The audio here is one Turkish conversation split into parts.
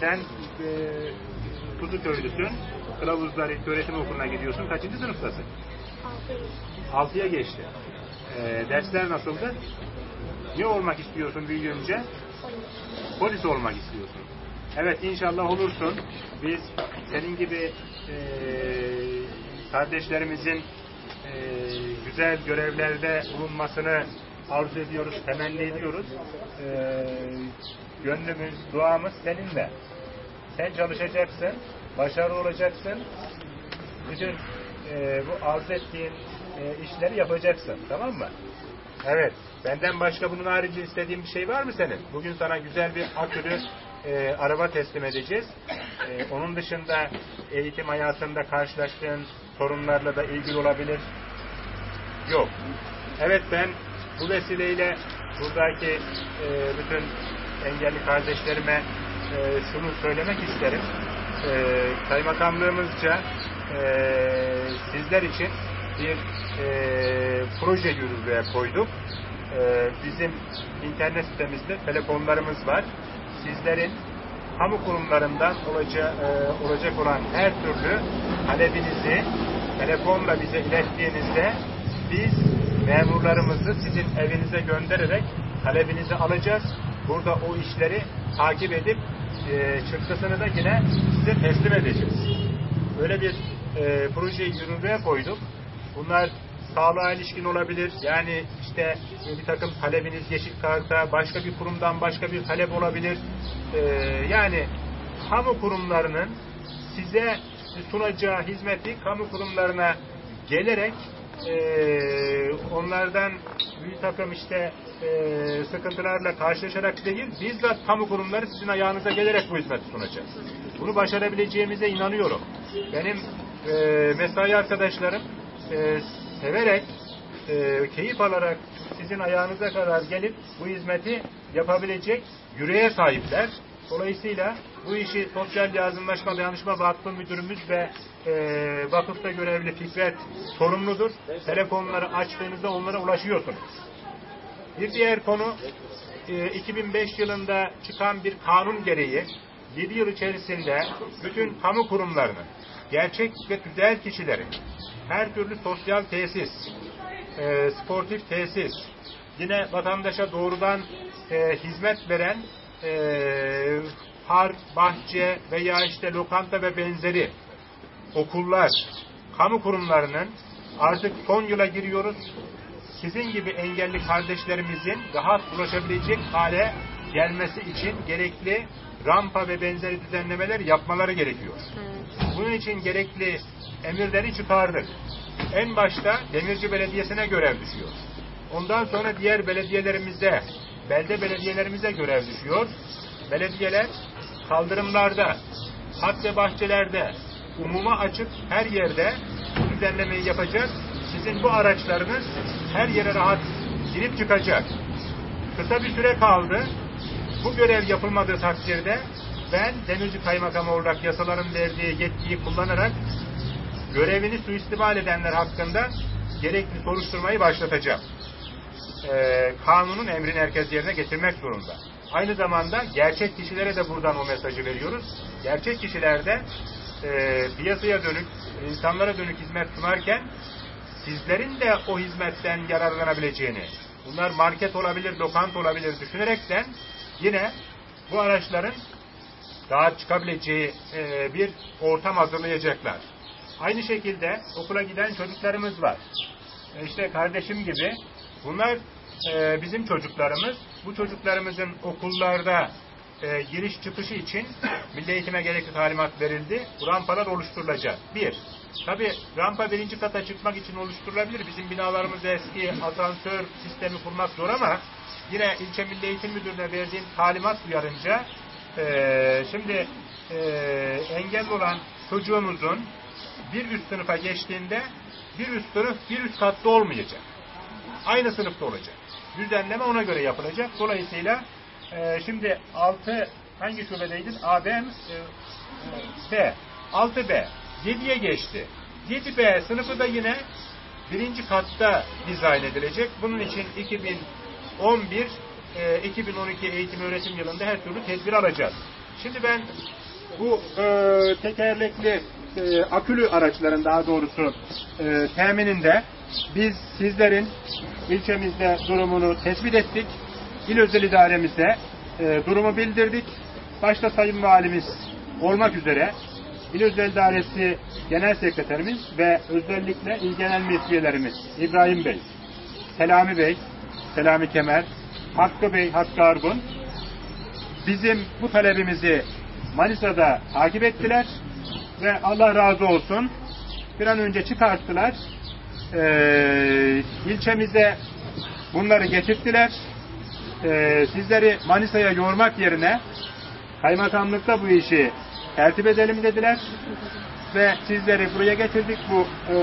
sen e, Kuzu köylüsün. Kılavuzlar İlk Öğretim Okulu'na gidiyorsun. Kaçıncı sınıftasın? Altıya geçti. E, dersler nasıldı? Ne olmak istiyorsun büyüyünce? Polis olmak istiyorsun. Evet inşallah olursun. Biz senin gibi e, kardeşlerimizin e, güzel görevlerde bulunmasını arzu ediyoruz, temenni ediyoruz. E, gönlümüz, duamız seninle. Sen çalışacaksın, başarılı olacaksın. Bütün e, bu arzu ettiğin e, işleri yapacaksın. Tamam mı? Evet. Benden başka bunun harici istediğin bir şey var mı senin? Bugün sana güzel bir akülü e, araba teslim edeceğiz. E, onun dışında eğitim hayatında karşılaştığın sorunlarla da ilgili olabilir. Yok. Evet ben bu vesileyle buradaki e, bütün engelli kardeşlerime e, şunu söylemek isterim. E, kaymakamlığımızca e, sizler için bir e, proje yürürlüğe koyduk. E, bizim internet sitemizde telefonlarımız var. Sizlerin kamu kurumlarından olacak, e, olacak olan her türlü talebinizi telefonla bize ilettiğinizde biz memurlarımızı sizin evinize göndererek talebinizi alacağız. Burada o işleri takip edip e, çıktısını da yine size teslim edeceğiz. Böyle bir e, projeyi yürürlüğe koyduk. Bunlar sağlığa ilişkin olabilir. Yani işte bir takım talebiniz yeşil karta, başka bir kurumdan başka bir talep olabilir. E, yani kamu kurumlarının size sunacağı hizmeti kamu kurumlarına gelerek e, onlardan bir takım işte e, sıkıntılarla karşılaşarak değil, bizzat kamu kurumları sizin ayağınıza gelerek bu hizmeti sunacak. Bunu başarabileceğimize inanıyorum. Benim e, mesai arkadaşlarım e, severek, e, keyif alarak sizin ayağınıza kadar gelip bu hizmeti yapabilecek yüreğe sahipler. Dolayısıyla bu işi Sosyal Yardımlaşma Dayanışma Vakfı Müdürümüz ve e, vakıfta görevli Fikret sorumludur. Telefonları açtığınızda onlara ulaşıyorsunuz. Bir diğer konu e, 2005 yılında çıkan bir kanun gereği 7 yıl içerisinde bütün kamu kurumlarının gerçek ve tüzel kişilerin her türlü sosyal tesis, e, sportif tesis, yine vatandaşa doğrudan e, hizmet veren e, park, bahçe veya işte lokanta ve benzeri okullar, kamu kurumlarının artık son yıla giriyoruz. Sizin gibi engelli kardeşlerimizin rahat ulaşabilecek hale gelmesi için gerekli rampa ve benzeri düzenlemeler yapmaları gerekiyor. Bunun için gerekli emirleri çıkardık. En başta Demirci Belediyesi'ne görev düşüyor. Ondan sonra diğer belediyelerimize, belde belediyelerimize görev düşüyor. Belediyeler kaldırımlarda, park ve bahçelerde, umuma açık her yerde düzenlemeyi yapacak. Sizin bu araçlarınız her yere rahat girip çıkacak. Kısa bir süre kaldı. Bu görev yapılmadığı takdirde ben Demirci Kaymakamı olarak yasaların verdiği yetkiyi kullanarak görevini suistimal edenler hakkında gerekli soruşturmayı başlatacağım. Ee, kanunun emrini herkes yerine getirmek zorunda. Aynı zamanda gerçek kişilere de buradan o mesajı veriyoruz. Gerçek kişilerde e, piyasaya dönük, insanlara dönük hizmet sunarken sizlerin de o hizmetten yararlanabileceğini, bunlar market olabilir, lokanta olabilir düşünerekten yine bu araçların daha çıkabileceği e, bir ortam hazırlayacaklar. Aynı şekilde okula giden çocuklarımız var. E, işte kardeşim gibi bunlar e, bizim çocuklarımız. Bu çocuklarımızın okullarda e, giriş çıkışı için Milli Eğitim'e gerekli talimat verildi. Rampalar oluşturulacak. Bir, tabi rampa birinci kata çıkmak için oluşturulabilir. Bizim binalarımız eski asansör sistemi kurmak zor ama yine ilçe Milli Eğitim Müdürlüğü'ne verdiğim talimat uyarınca e, şimdi e, engel olan çocuğumuzun bir üst sınıfa geçtiğinde bir üst sınıf bir üst katta olmayacak. Aynı sınıfta olacak. Düzenleme ona göre yapılacak. Dolayısıyla e, şimdi 6 hangi şubedeydin? A, B, e, B. 6B. 7'ye geçti. 7B sınıfı da yine birinci katta dizayn edilecek. Bunun için 2011 e, 2012 eğitim öğretim yılında her türlü tedbir alacağız. Şimdi ben bu e, tekerlekli e, akülü araçların daha doğrusu e, temininde biz sizlerin ilçemizde durumunu tespit ettik. İl Özel İdaremizde e, durumu bildirdik. Başta Sayın Valimiz olmak üzere İl Özel İdaresi Genel Sekreterimiz ve özellikle İl Genel Meclis üyelerimiz İbrahim Bey, Selami Bey, Selami Kemer, Hakkı Bey, Hakkı Argun bizim bu talebimizi Manisa'da takip ettiler ve Allah razı olsun bir an önce çıkarttılar. Ee, ilçemize bunları getirttiler. Ee, sizleri Manisa'ya yormak yerine kaymakamlıkta bu işi tertip edelim dediler ve sizleri buraya getirdik. Bu e,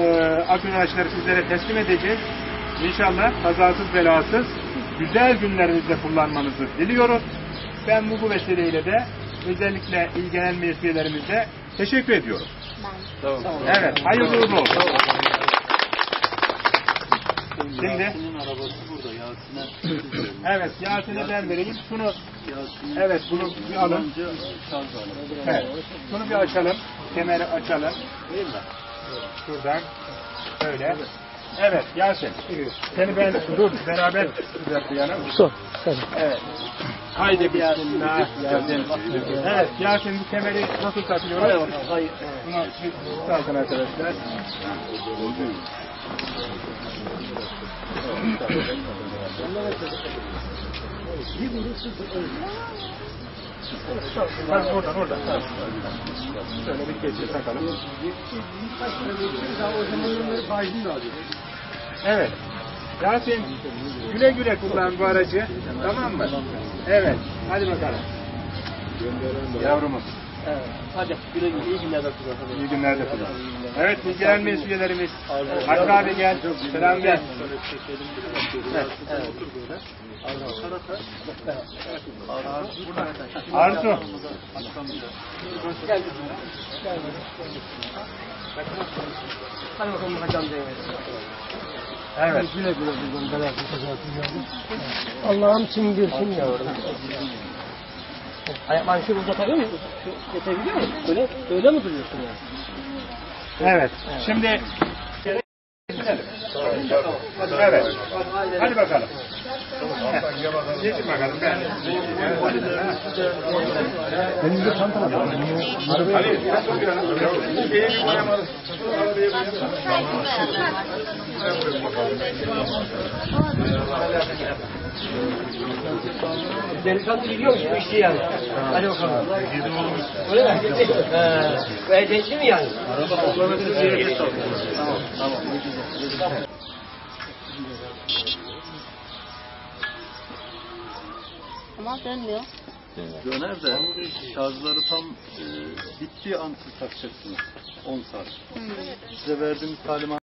akün araçları sizlere teslim edeceğiz. İnşallah kazasız belasız güzel günlerinizde kullanmanızı diliyoruz. Ben bu, bu vesileyle de özellikle il genel meclis üyelerimize teşekkür ediyorum. Evet, hayırlı uğurlu olsun. Şimdi, arabası burada Yasin'e evet Yasin'e ben vereyim. Şunu, Yasin'e evet bunu bir alın. Evet, şunu bir açalım. Kemeri açalım. Değil mi? Şuradan. Şöyle. Evet Yasin. Seni ben dur beraber yapayalım. Sor. Sen. Evet. Haydi bismillah. Yasin. Evet Yasin bu kemeri nasıl takıyoruz? Hayır. Bunu takın arkadaşlar. Bak oradan oradan. Şöyle bir keçi takalım. Evet. Yasin güle güle kullan bu aracı. Tamam mı? Evet. Hadi bakalım. Yavrumuz. Evet. Hadi güle güle iyi günler kullanalım. İyi günler de kullan. Evet bilgilen meclis üyelerimiz. Hakkı abi gel. Selam gel. Arzu. Hadi bakalım hocam. Evet. Güle güle buradan belasın kazasın yavrum. Allah'ım çingirsin yavrum. Ayaklarını şöyle uzatabiliyor muyum? Yetebiliyor musun? Böyle, böyle mi duruyorsun yani? Evet. Şimdi Evet. Hadi bakalım. Geçin bakalım. Ben. Benim de çantam var. Ali. Delikanlı biliyor musun bu işi yani? Hadi bakalım. Öyle mi? Bu ehliyetli mi yani? Tamam, tamam. Ama dönmüyor. Döner de şarjları tam e, bittiği an siz takacaksınız. 10 saat. Size verdiğimiz talimat